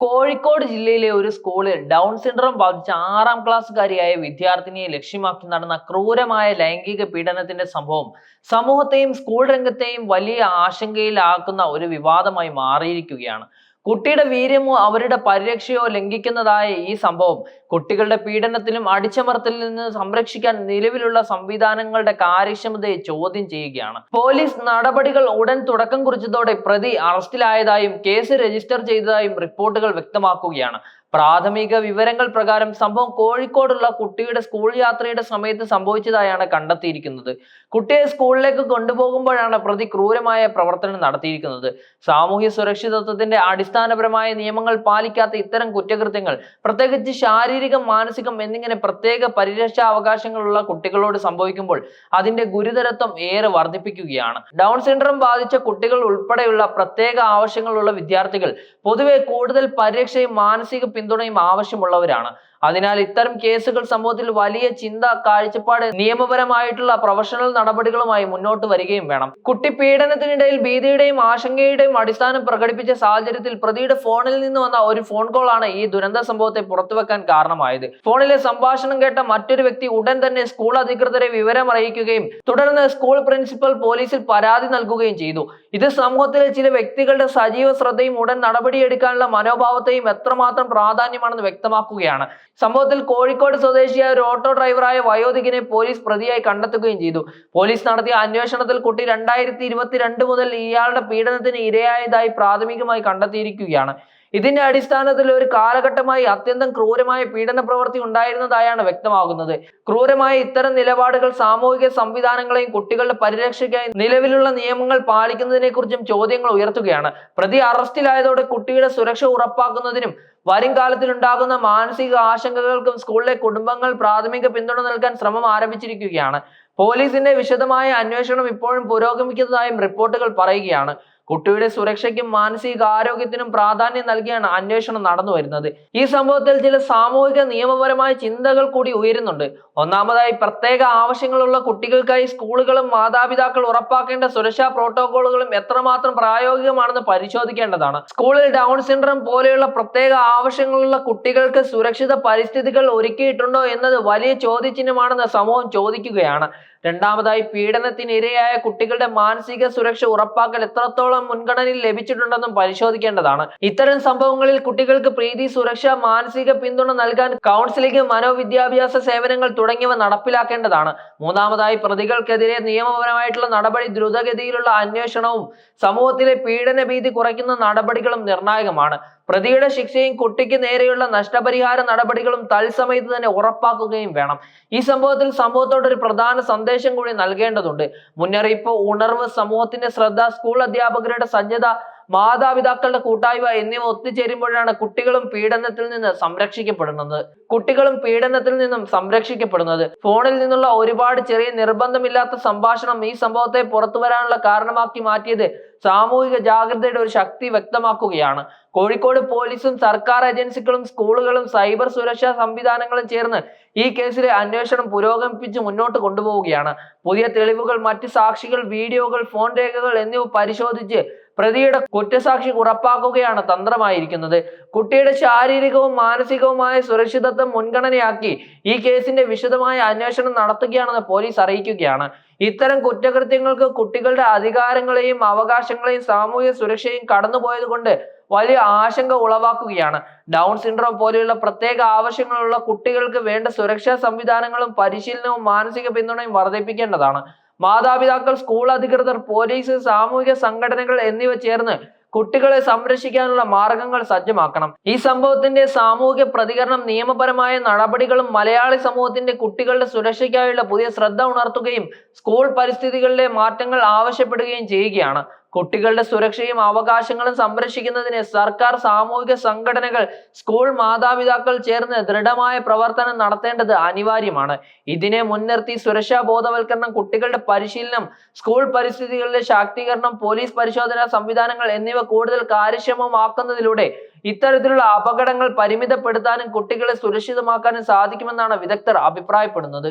കോഴിക്കോട് ജില്ലയിലെ ഒരു സ്കൂളിൽ ഡൗൺ സിൻഡ്രോം ബാധിച്ച ആറാം ക്ലാസ്സുകാരിയായ വിദ്യാർത്ഥിനിയെ ലക്ഷ്യമാക്കി നടന്ന ക്രൂരമായ ലൈംഗിക പീഡനത്തിന്റെ സംഭവം സമൂഹത്തെയും സ്കൂൾ രംഗത്തെയും വലിയ ആശങ്കയിലാക്കുന്ന ഒരു വിവാദമായി മാറിയിരിക്കുകയാണ്. കുട്ടിയുടെ വീര്യമോ അവരുടെ പരിരക്ഷയോ ലംഘിക്കുന്നതായ ഈ സംഭവം. കുട്ടികളുടെ പീഡനത്തിലും അടിച്ചമർത്തലിൽ നിന്ന് സംരക്ഷിക്കാൻ നിലവിലുള്ള സംവിധാനങ്ങളുടെ കാര്യക്ഷമതയെ ചോദ്യം ചെയ്യുകയാണ്. പോലീസ് നടപടികൾ ഉടൻ തുടക്കം കുറിച്ചതോടെ പ്രതി അറസ്റ്റിലായതായും കേസ് രജിസ്റ്റർ ചെയ്തതായും റിപ്പോർട്ടുകൾ വ്യക്തമാക്കുകയാണ്. പ്രാഥമിക വിവരങ്ങൾ പ്രകാരം സംഭവം കോഴിക്കോടുള്ള കുട്ടിയുടെ സ്കൂൾ യാത്രയുടെ സമയത്ത് സംഭവിച്ചതായാണ് കണ്ടെത്തിയിരിക്കുന്നത്. കുട്ടിയെ സ്കൂളിലേക്ക് കൊണ്ടുപോകുമ്പോഴാണ് പ്രതി ക്രൂരമായ പ്രവർത്തനം നടത്തിയിരിക്കുന്നത്. സാമൂഹ്യ സുരക്ഷിതത്വത്തിന്റെ അടിസ്ഥാനപരമായ നിയമങ്ങൾ പാലിക്കാത്ത ഇത്തരം കുറ്റകൃത്യങ്ങൾ പ്രത്യേകിച്ച് ശാരീരികം മാനസികം എന്നിങ്ങനെ പ്രത്യേക പരിരക്ഷാ അവകാശങ്ങളുള്ള കുട്ടികളോട് സംഭവിക്കുമ്പോൾ അതിന്റെ ഗുരുതരത്വം ഏറെ വർദ്ധിപ്പിക്കുകയാണ്. ഡൗൺ സിൻഡ്രം ബാധിച്ച കുട്ടികൾ ഉൾപ്പെടെയുള്ള പ്രത്യേക ആവശ്യങ്ങളുള്ള വിദ്യാർത്ഥികൾ പൊതുവെ കൂടുതൽ പരിരക്ഷയും മാനസിക പിന്തുണയും ആവശ്യമുള്ളവരാണ്. അതിനാൽ ഇത്തരം കേസുകൾ സമൂഹത്തിൽ വലിയ ചിന്ത കാഴ്ചപ്പാട് നിയമപരമായിട്ടുള്ള പ്രൊഫഷണൽ നടപടികളുമായി മുന്നോട്ട് വരികയും വേണം. കുട്ടി പീഡനത്തിനിടയിൽ ഭീതിയുടെയും ആശങ്കയുടെയും അടിസ്ഥാനം പ്രകടിപ്പിച്ച സാഹചര്യത്തിൽ പ്രതിയുടെ ഫോണിൽ നിന്ന് വന്ന ഒരു ഫോൺ കോൾ ആണ് ഈ ദുരന്ത സംഭവത്തെ പുറത്തുവെക്കാൻ കാരണമായത്. ഫോണിലെ സംഭാഷണം കേട്ട മറ്റൊരു വ്യക്തി ഉടൻ തന്നെ സ്കൂൾ അധികൃതരെ വിവരം അറിയിക്കുകയും തുടർന്ന് സ്കൂൾ പ്രിൻസിപ്പൽ പോലീസിൽ പരാതി നൽകുകയും ചെയ്തു. ഇത് സമൂഹത്തിലെ ചില വ്യക്തികളുടെ സജീവ ശ്രദ്ധയും ഉടൻ നടപടിയെടുക്കാനുള്ള മനോഭാവത്തെയും എത്രമാത്രം പ്രാധാന്യമാണെന്ന് വ്യക്തമാക്കുകയാണ്. സംഭവത്തിൽ കോഴിക്കോട് സ്വദേശിയായ ഒരു ഓട്ടോ ഡ്രൈവറായ വയോധികനെ പോലീസ് പ്രതിയായി കണ്ടെത്തുകയും ചെയ്തു. പോലീസ് നടത്തിയ അന്വേഷണത്തിൽ കുട്ടി രണ്ടായിരത്തി ഇരുപത്തിരണ്ട് മുതൽ ഇയാളുടെ പീഡനത്തിന് ഇരയായതായി പ്രാഥമികമായി കണ്ടെത്തിയിരിക്കുകയാണ്. ഇതിന്റെ അടിസ്ഥാനത്തിൽ ഒരു കാലഘട്ടമായി അത്യന്തം ക്രൂരമായ പീഡന പ്രവൃത്തി ഉണ്ടായിരുന്നതായാണ് വ്യക്തമാകുന്നത്. ക്രൂരമായ ഇത്തരം നിലപാടുകൾ സാമൂഹിക സംവിധാനങ്ങളെയും കുട്ടികളുടെ പരിരക്ഷയ്ക്കായി നിലവിലുള്ള നിയമങ്ങൾ പാലിക്കുന്നതിനെ കുറിച്ചും ചോദ്യങ്ങൾ ഉയർത്തുകയാണ്. പ്രതി അറസ്റ്റിലായതോടെ കുട്ടിയുടെ സുരക്ഷ ഉറപ്പാക്കുന്നതിനും വരും കാലത്തിൽ ഉണ്ടാകുന്ന മാനസിക ആശങ്കകൾക്കും സ്കൂളിലെ കുടുംബങ്ങൾ പ്രാഥമിക പിന്തുണ നൽകാൻ ശ്രമം ആരംഭിച്ചിരിക്കുകയാണ്. പോലീസിന്റെ വിശദമായ അന്വേഷണം ഇപ്പോഴും പുരോഗമിക്കുന്നതായും റിപ്പോർട്ടുകൾ പറയുകയാണ്. കുട്ടിയുടെ സുരക്ഷയ്ക്കും മാനസിക ആരോഗ്യത്തിനും പ്രാധാന്യം നൽകിയാണ് അന്വേഷണം നടന്നു വരുന്നത്. ഈ സംഭവത്തിൽ ചില സാമൂഹിക നിയമപരമായ ചിന്തകൾ കൂടി ഉയരുന്നുണ്ട്. ഒന്നാമതായി പ്രത്യേക ആവശ്യങ്ങളുള്ള കുട്ടികൾക്കായി സ്കൂളുകളും മാതാപിതാക്കൾ ഉറപ്പാക്കേണ്ട സുരക്ഷാ പ്രോട്ടോകോളുകളും എത്രമാത്രം പ്രായോഗികമാണെന്ന് പരിശോധിക്കേണ്ടതാണ്. സ്കൂളിൽ ഡൗൺ സിൻഡ്രം പോലെയുള്ള പ്രത്യേക ആവശ്യങ്ങളുള്ള കുട്ടികൾക്ക് സുരക്ഷിത പരിസ്ഥിതികൾ ഒരുക്കിയിട്ടുണ്ടോ എന്നത് വലിയ ചോദ്യചിഹ്നമാണെന്ന് സമൂഹം ചോദിക്കുകയാണ്. രണ്ടാമതായി പീഡനത്തിനിരയായ കുട്ടികളുടെ മാനസിക സുരക്ഷ ഉറപ്പാക്കൽ എത്രത്തോളം മുൻഗണനയിൽ ലഭിച്ചിട്ടുണ്ടെന്നും പരിശോധിക്കേണ്ടതാണ്. ഇത്തരം സംഭവങ്ങളിൽ കുട്ടികൾക്ക് പ്രീതി സുരക്ഷ മാനസിക പിന്തുണ നൽകാൻ കൗൺസിലിംഗ് മനോവിദ്യാഭ്യാസ സേവനങ്ങൾ തുടങ്ങിയവ നടപ്പിലാക്കേണ്ടതാണ്. മൂന്നാമതായി പ്രതികൾക്കെതിരെ നിയമപരമായിട്ടുള്ള നടപടി ദ്രുതഗതിയിലുള്ള അന്വേഷണവും സമൂഹത്തിലെ പീഡന ഭീതി കുറയ്ക്കുന്ന നടപടികളും നിർണായകമാണ്. പ്രതിയുടെ ശിക്ഷയും കുട്ടിക്ക് നേരെയുള്ള നഷ്ടപരിഹാര നടപടികളും തത്സമയത്ത് തന്നെ ഉറപ്പാക്കുകയും വേണം. ഈ സംഭവത്തിൽ സമൂഹത്തോട് ഒരു പ്രധാന സന്ദേശം കൂടി നൽകേണ്ടതുണ്ട്. മുന്നറിയിപ്പ് ഉണർവ് സമൂഹത്തിന്റെ ശ്രദ്ധ സ്കൂൾ അധ്യാപകരുടെ സജ്ജത മാതാപിതാക്കളുടെ കൂട്ടായ്മ എന്നിവ ഒത്തുചേരുമ്പോഴാണ് കുട്ടികളും പീഡനത്തിൽ നിന്ന് സംരക്ഷിക്കപ്പെടുന്നത്. കുട്ടികളും പീഡനത്തിൽ നിന്നും സംരക്ഷിക്കപ്പെടുന്നത്. ഫോണിൽ നിന്നുള്ള ഒരുപാട് ചെറിയ നിർബന്ധമില്ലാത്ത സംഭാഷണം ഈ സംഭവത്തെ പുറത്തു വരാനുള്ള കാരണമാക്കി മാറ്റിയത് സാമൂഹിക ജാഗ്രതയുടെ ഒരു ശക്തി വ്യക്തമാക്കുകയാണ്. കോഴിക്കോട് പോലീസും സർക്കാർ ഏജൻസികളും സ്കൂളുകളും സൈബർ സുരക്ഷാ സംവിധാനങ്ങളും ചേർന്ന് ഈ കേസിലെ അന്വേഷണം പുരോഗമിപ്പിച്ച് മുന്നോട്ട് കൊണ്ടുപോവുകയാണ്. പുതിയ തെളിവുകൾ മറ്റ് സാക്ഷികൾ വീഡിയോകൾ ഫോൺ രേഖകൾ എന്നിവ പരിശോധിച്ച് പ്രതിയുടെ കുറ്റസാക്ഷി ഉറപ്പാക്കുകയാണ് തന്ത്രമായിരിക്കുന്നത്. കുട്ടിയുടെ ശാരീരികവും മാനസികവുമായ സുരക്ഷിതത്വം മുൻഗണനയാക്കി ഈ കേസിന്റെ വിശദമായ അന്വേഷണം നടത്തുകയാണെന്ന് പോലീസ് അറിയിക്കുകയാണ്. ഇത്തരം കുറ്റകൃത്യങ്ങൾക്ക് കുട്ടികളുടെ അധികാരങ്ങളെയും അവകാശങ്ങളെയും സാമൂഹ്യ സുരക്ഷയും കടന്നുപോയതുകൊണ്ട് വലിയ ആശങ്ക ഉളവാക്കുകയാണ്. ഡൗൺ സിൻഡ്രോം പോലെയുള്ള പ്രത്യേക ആവശ്യങ്ങളുള്ള കുട്ടികൾക്ക് വേണ്ട സുരക്ഷാ സംവിധാനങ്ങളും പരിശീലനവും മാനസിക പിന്തുണയും വർദ്ധിപ്പിക്കേണ്ടതാണ്. മാതാപിതാക്കൾ സ്കൂൾ അധികൃതർ പോലീസ് സാമൂഹിക സംഘടനകൾ എന്നിവ ചേർന്ന് കുട്ടികളെ സംരക്ഷിക്കാനുള്ള മാർഗങ്ങൾ സജ്ജമാക്കണം. ഈ സംഭവത്തിന്റെ സാമൂഹിക പ്രതികരണം നിയമപരമായ നടപടികളും മലയാളി സമൂഹത്തിന്റെ കുട്ടികളുടെ സുരക്ഷയ്ക്കായുള്ള പുതിയ ശ്രദ്ധ ഉണർത്തുകയും സ്കൂൾ പരിസ്ഥിതികളിലെ മാറ്റങ്ങൾ ആവശ്യപ്പെടുകയും ചെയ്യുകയാണ്. കുട്ടികളുടെ സുരക്ഷയും അവകാശങ്ങളും സംരക്ഷിക്കുന്നതിന് സർക്കാർ സാമൂഹിക സംഘടനകൾ സ്കൂൾ മാതാപിതാക്കൾ ചേർന്ന് ദൃഢമായ പ്രവർത്തനം നടത്തേണ്ടത് അനിവാര്യമാണ്. ഇതിനെ മുൻനിർത്തി സുരക്ഷാ ബോധവൽക്കരണം കുട്ടികളുടെ പരിശീലനം സ്കൂൾ പരിസ്ഥിതികളുടെ ശാക്തീകരണം പോലീസ് പരിശോധനാ സംവിധാനങ്ങൾ എന്നിവ കൂടുതൽ കാര്യക്ഷമമാക്കുന്നതിലൂടെ ഇത്തരത്തിലുള്ള അപകടങ്ങൾ പരിമിതപ്പെടുത്താനും കുട്ടികളെ സുരക്ഷിതമാക്കാനും സാധിക്കുമെന്നാണ് വിദഗ്ധർ അഭിപ്രായപ്പെടുന്നത്.